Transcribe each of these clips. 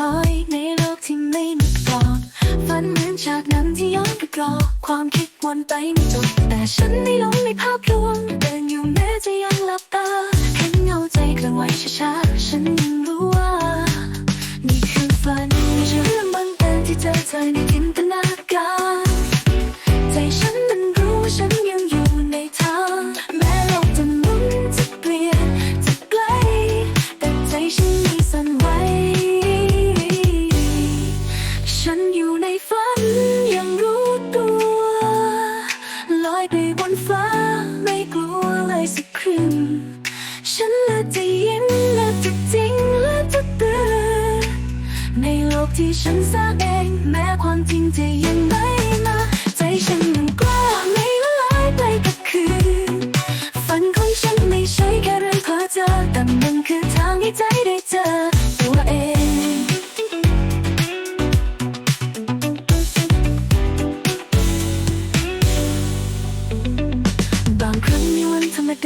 ลอยในโลกที่ไม่มีกรอบฝันเหมือนฉากนั้นที่ย้อนไปกรอความคิดวนไปไม่จบแต่ฉันได้ลงในภาพลวงเดินอยู่แม้จะยังหลับตา เห็นเงาใจกคลื่อนไหช้าๆฉันยังรู้ว่า นี่คือฝันม่ใช่เรื่องบางเอิญที่เจอเธอในจินตนาการ อยไปบนฟ้า ไม่กลัวเลยสักครึ่งฉันและจะยิ้มและจะจริงและจะตื่นในโลกที่ฉันสร้างเอง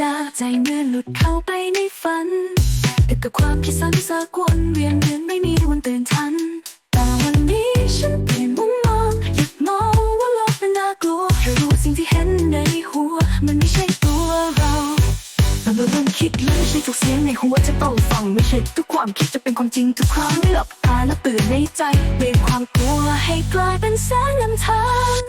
ดาใจเมื่อหลุดเข้าไปในฝันแต่กับความคิดซ้ำซากวนเวียนเดือนไม่มีวันตื่นทัน แต่วันนี้ฉันเปลี่ยนมุมมองหยุดมองว่าโลกมันน่ากลัวแค่รู้สิ่งที่เห็นในหัว มันไม่ใช่ตัวเราแต่เมื่อเริ่มคิดและไม่ใช่ทุกเสียงในหัวจะต้องฟังไม่ใช่ทุกความคิดจะเป็นความจริงทุกครั้งหลับตาและตื่นในใจเปลี่ยนความกลัวให้กลายเป็นแสงนำทาง